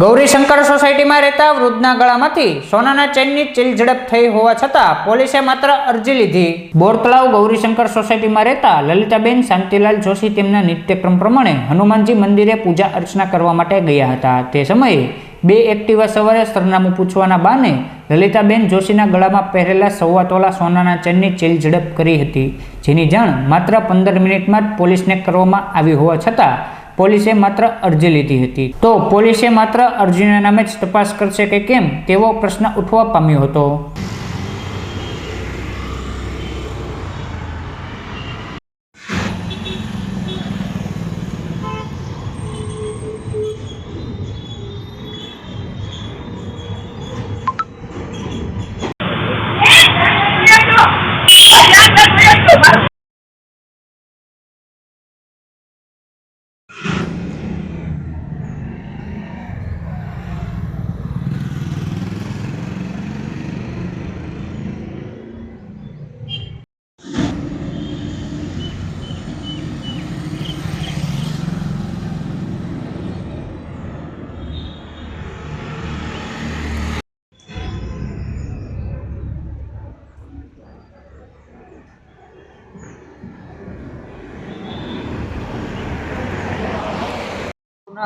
ગૌરીશંકર સોસાયટીમાં રહેતા વૃદ્ધના ગળામાંથી સોનાના ચેનની ચીલ ઝડપ થઈ હોવા છતાં પોલીસે માત્ર અરજી લીધી. બોરતળાવ ગૌરીશંકર સોસાયટીમાં રહેતા લલિતાબેન શાંતિલાલ જોશી તેમના નિત્યક્રમ પ્રમાણે હનુમાનજી મંદિરે પૂજા અર્ચના કરવા માટે ગયા હતા. તે સમયે બે એક્ટિવા સવારે સરનામું પૂછવાના બાને લલિતાબેન જોશીના ગળામાં પહેરેલા સવા તોલા સોનાના ચેનની ચીલ ઝડપ કરી હતી, જેની જાણ માત્ર પંદર મિનિટમાં જ પોલીસને કરવામાં આવી હોવા છતાં પોલીસે માત્ર અરજી લીધી હતી. તો પોલીસે માત્ર અરજીના નામે જ તપાસ કરશે કે કેમ તેવો પ્રશ્ન ઉઠવા પામ્યો હતો.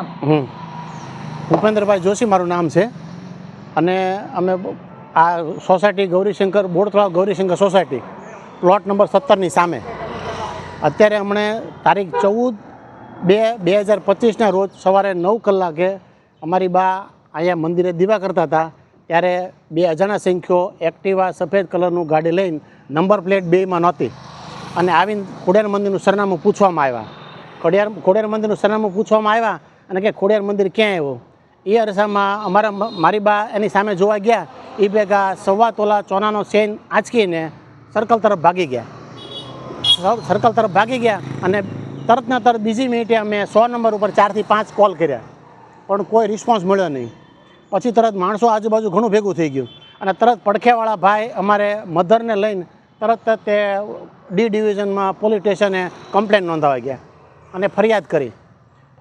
હમ. ભૂપેન્દ્રભાઈ જોશી મારું નામ છે. અને અમે આ society Gaurishankar Bortalav Gaurishankar society, plot number સત્તરની સામે. અત્યારે અમને તારીખ ચૌદ બે બે હજાર પચીસના રોજ સવારે નવ કલાકે અમારી બા અહીંયા મંદિરે દીવા કરતા હતા. ત્યારે બે અજાણા સંખ્યો એક્ટિવા સફેદ કલરનું ગાડી લઈને નંબર પ્લેટ બેમાં નહોતી. અને આવીને ખોડિયાર મંદિરનું સરનામું પૂછવામાં આવ્યા. ખોડિયાર ખોડિયાર મંદિરનું સરનામું પૂછવામાં આવ્યા અને કે ખોડિયાર મંદિર ક્યાં આવ્યું? એ અરસામાં અમારા મારી બા એની સામે જોવા ગયા એ ભેગા સવા તોલા ચોનાનો સેન આંચકીને સર્કલ તરફ ભાગી ગયા. સર- સર્કલ તરફ ભાગી ગયા અને તરતના તરત બીજી મિનિટે અમે સો નંબર ઉપર ચારથી પાંચ કોલ કર્યા. પણ કોઈ રિસ્પોન્સ મળ્યો નહીં. પછી તરત માણસો આજુબાજુ ઘણું ભેગું થઈ ગયું. અને તરત પડખેવાળા ભાઈ અમારે મધરને લઈને તરત તે ડી ડિવિઝનમાં પોલીસ સ્ટેશને કમ્પ્લેન નોંધાવા ગયા અને ફરિયાદ કરી.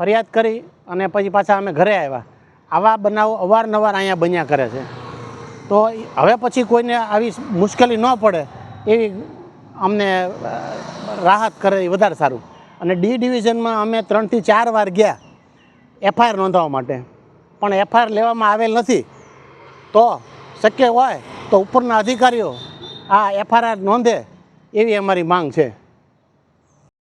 ફરિયાદ કરી અને પછી પાછા અમે ઘરે આવ્યા. આવા બનાવો અવારનવાર અહીંયા બન્યા કરે છે. તો હવે પછી કોઈને આવી મુશ્કેલી ન પડે એવી અમને રાહત કરે એ વધારે સારું. અને ડી ડિવિઝનમાં અમે ત્રણથી ચાર વાર ગયા એફઆઈઆર નોંધાવવા માટે. પણ એફઆઈઆર લેવામાં આવેલ નથી. તો શક્ય હોય તો ઉપરના અધિકારીઓ આ એફઆઈઆર નોંધે એવી અમારી માંગ છે.